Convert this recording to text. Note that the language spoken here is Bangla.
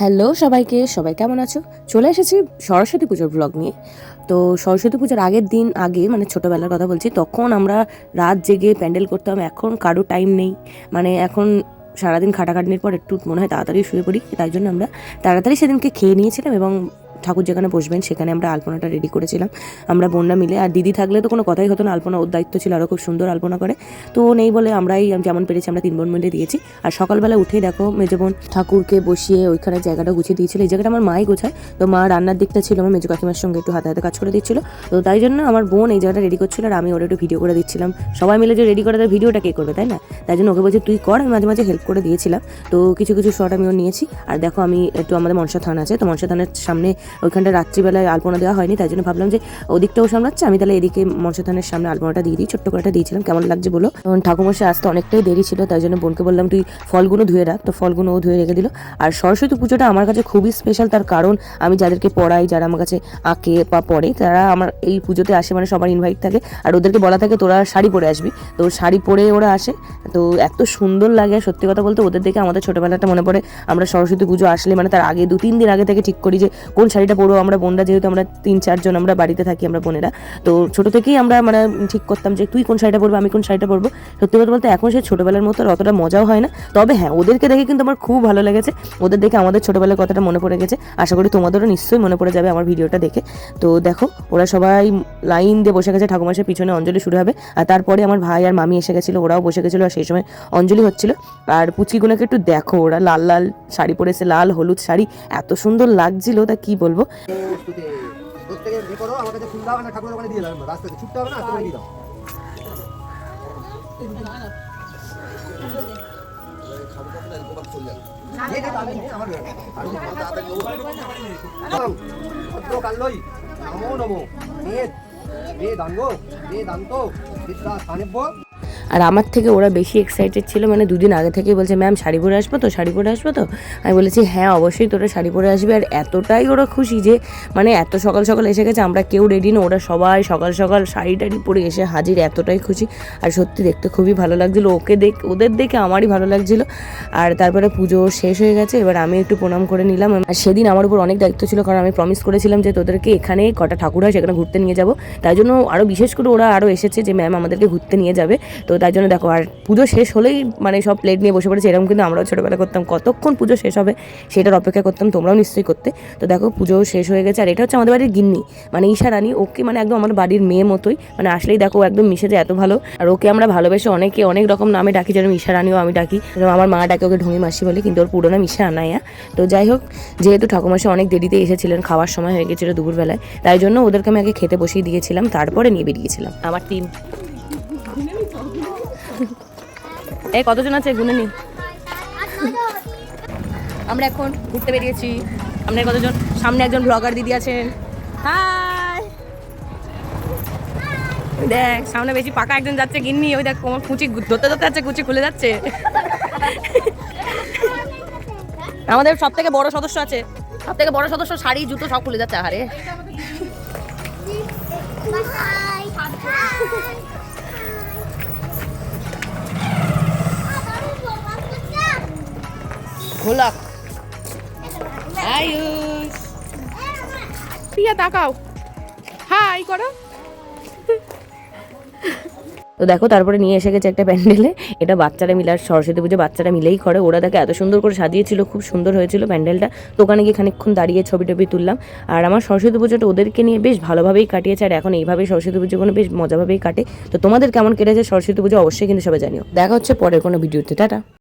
হ্যালো সবাইকে, সবাই কেমন আছো? চলে এসেছি সরস্বতী পুজোর ব্লগ নিয়ে। তো সরস্বতী পুজোর আগের দিন আগে মানে ছোটোবেলার কথা বলছি, তখন আমরা রাত জেগে প্যান্ডেল করতাম, এখন কারও টাইম নেই। মানে এখন সারাদিন খাটাখাটনির পর একটু মনে হয় তাড়াতাড়ি শুয়ে পড়ি, তাই জন্য আমরা তাড়াতাড়ি সেদিনকে খেয়ে নিয়েছিলাম এবং ঠাকুর যেখানে বসবেন, সেখানে আমরা আলপনাটা রেডি করেছিলাম। আমরা বোনরা মিলে, আর দিদি থাকলে তো কোনো কথাই হতো না, আলপনা ওর দায়িত্ব ছিল আরও খুব সুন্দর আলপনা করে। তো ও নেই বলে আমরাই যেমন পেরেছি আমরা তিন বোন মিলে দিয়েছি। আর সকালবেলা উঠেই দেখো মেজো বোন ঠাকুরকে বসিয়ে ওইখানে জায়গাটা গুছিয়ে দিয়েছিল। এই জায়গাটা আমার মাই গোছায়, তো মা রান্নার দিকটা ছিল আমার মেজো কাকিমার সঙ্গে একটু হাতে হাতে কাজ করে দিচ্ছিল। তো তাই জন্য আমার বোন এই জায়গাটা রেডি করছিল, আর আমি ওর একটু ভিডিও করে দিচ্ছিলাম। সবাই মিলে যে রেডি করে দেয় ভিডিওটা কে করবে, তাই না? তাই জন্য ওকে বলছে, তুই কর, আমি মাঝে মাঝে হেল্প করে দিয়েছিলাম। তো কিছু কিছু শট আমি ওর নিয়েছি। আর দেখো আমি একটু আমাদের মনসা থান আছে, তো মনসা থানের সামনে ওইখানটা রাত্রিবেলায় আলপনা দেওয়া হয়নি, তাই জন্য ভাবলাম যে ওদিকটাও সামলাচ্ছে। আমি তাহলে এদিকে মনসা থানের সামনে আলপনাটা দিয়ে দিই, ছোট্ট করে দিয়েছিলাম, কেমন লাগছে বলো? তখন ঠাকুমশাই আসতে অনেকটাই দেরি ছিল, তাই জন্য বোনকে বললাম, তুই ফলগুলো ধুয়ে রাখ। তো ফলগুলো ও ধুয়ে রেখে দিল। আর সরস্বতী পুজোটা আমার কাছে খুবই স্পেশাল তার কারণ আমি যাদেরকে পড়াই, যারা আমার কাছে আঁকে বা পড়ে, তারা আমার এই পুজোতে আসে মানে সবার ইনভাইট থাকে। আর ওদেরকে বলা থাকে, তোরা শাড়ি পরে আসবি। তো শাড়ি পরে ওরা আসে। তো এত সুন্দর লাগে সত্যি কথা বলতে ওদের দেখে আমাদের ছোটবেলাটা মনে পড়ে। আমরা সরস্বতী পুজো আসলে মানে তার আগে দু তিন দিন আগে থেকে ঠিক করি যে কোন শাড়িটা পরবো আমরা বোনরা যেহেতু আমরা তিন, চারজন আমরা বাড়িতে থাকি, আমরা বোনেরা। তো ছোট থেকেই আমরা মানে ঠিক করতাম যে তুই কোন শাড়িটা পরবো, আমি কোন শাড়িটা পরবো। সত্যি কথা বলতে এখন সে ছোটবেলার মতো আর অতটা মজাও হয় না। তবে হ্যাঁ ওদেরকে দেখে কিন্তু আমার খুব ভালো লেগেছে। ওদের দেখে আমাদের ছোটবেলার কথাটা মনে পড়ে গেছে। আশা করি তোমাদেরও নিশ্চয়ই মনে পড়ে যাবে আমার ভিডিওটা দেখে। তো দেখো, ওরা সবাই লাইন দিয়ে বসে গেছে ঠাকুমাসের পিছনে অঞ্জলি শুরু হবে। আর তারপরে আমার ভাই আর মামি এসে গেছিল, ওরাও বসে গেছিল আর সেই সময় অঞ্জলি হচ্ছিল। আর পুচিগুলোকে একটু দেখো, ওরা লাল লাল শাড়ি পরেছে লাল, হলুদ শাড়ি, এত সুন্দর লাগছিল, তা কি বলব? কাল্লই, নমো নমো বেদান্ত বিদ্যা স্থানেভ্য আর আমার থেকে ওরা বেশি এক্সাইটেড ছিল মানে দুদিন আগে থেকেই বলছে ম্যাম শাড়ি পরে আসব তো? শাড়ি পরে আসব তো? আমি বলেছি হ্যাঁ অবশ্যই তোরা শাড়ি পরে আসবি। আর এতটাই ওরা খুশি যে মানে এত সকাল সকাল এসে গেছে, আমরা কেউ রেডি না। ওরা সবাই সকাল সকাল শাড়ি টাড়ি পরে এসে হাজির, এতটাই খুশি। আর সত্যি দেখতে খুবই ভালো লাগছিল। ওকে দেখ ওদের দেখে আমারই ভালো লাগছিল। আর তারপরে পুজো শেষ হয়ে গেছে, এবার আমি একটু প্রণাম করে নিলাম। আর সেদিন আমার উপর অনেক দায়িত্ব ছিল, কারণ আমি প্রমিস করেছিলাম যে, তোদেরকে এখানে কটা ঠাকুর হয়, সেখানে ঘুরতে নিয়ে যাব। তাই জন্য আরও বিশেষ করে ওরা আরও এসেছে যে ম্যাম আমাদেরকে ঘুরতে নিয়ে যাবে। তো তাই জন্য দেখো, আর পুজো শেষ হলেই মানে সব প্লেট নিয়ে বসে পড়েছে, এরকম কিন্তু আমরাও ছোটোবেলা করতাম। কতক্ষণ পুজো শেষ হবে সেটার অপেক্ষা করতাম, তোমরাও নিশ্চয়ই করতে। তো দেখো, পুজো শেষ হয়ে গেছে, আর এটা হচ্ছে আমাদের বাড়ির গিন্নি মানে ঈশা রানী। ওকে মানে একদম আমার বাড়ির মেয়ে মতোই মানে আসলেই দেখো একদম মিশে যায় এত ভালো। আর ওকে আমরা ভালোবেসে অনেকে অনেক রকম নামে ডাকি, যেরকম ঈশা রানীও আমি ডাকি। যেরকম আমার মা ডাকে ওকে ঢঙ্গি মাসি বলে, কিন্তু ওর পুরো নাম ঈশা আনায়া তো যাই হোক, যেহেতু ঠাকুমাসে অনেক দেরিতে এসেছিলেন, খাওয়ার সময় হয়ে গেছিল দুপুরবেলায়, তাই জন্য ওদেরকে আমি আগে খেতে বসিয়ে দিয়েছিলাম, তারপরে নিয়ে বেরিয়েছিলাম। আমার তিন। এই কতজন আছে? গুনে নি। আমরা এখন ঘুরতে বেরিয়েছি। আমরা কতজন? সামনে একজন ব্লগার দিদি আছেন। হাই দেখ, সামনে বেশি পাকা একজন যাচ্ছে, গিন্নি। ওই দেখ কোমর কুচি ধরতে ধরতে যাচ্ছে, কুচি খুলে যাচ্ছে। আমাদের সব থেকে বড় সদস্য আছে। সব থেকে বড় সদস্য শাড়ি, জুতো, সব খুলে যাচ্ছে। আরে খোলা আয়ুষ। প্রিয়া তাকাও। হাই করো। তো দেখো তারপরে নিয়ে এসে গেছে একটা প্যান্ডেলে। এটা বাচ্চারা মিলে আর সরস্বতী পুজো বাচ্চারা মিলেই করে। ওরা দেখে এত সুন্দর করে সাজিয়েছিল খুব সুন্দর হয়েছিল প্যান্ডেলটা। তো ওখানে গিয়ে খানিকক্ষণ দাঁড়িয়ে ছবি টবি তুললাম। আর আমার সরস্বতী পুজোটা ওদেরকে নিয়ে বেশ ভালোভাবেই কাটিয়েছে। আর এখন এইভাবেই সরস্বতী পুজোগুলো বেশ মজাভাবেই কাটে। তো তোমাদের কেমন কেটেছে সরস্বতী পুজো অবশ্যই কিন্তু সবাই জানিও। দেখা হচ্ছে পরের কোনো ভিডিওতে। টাটা।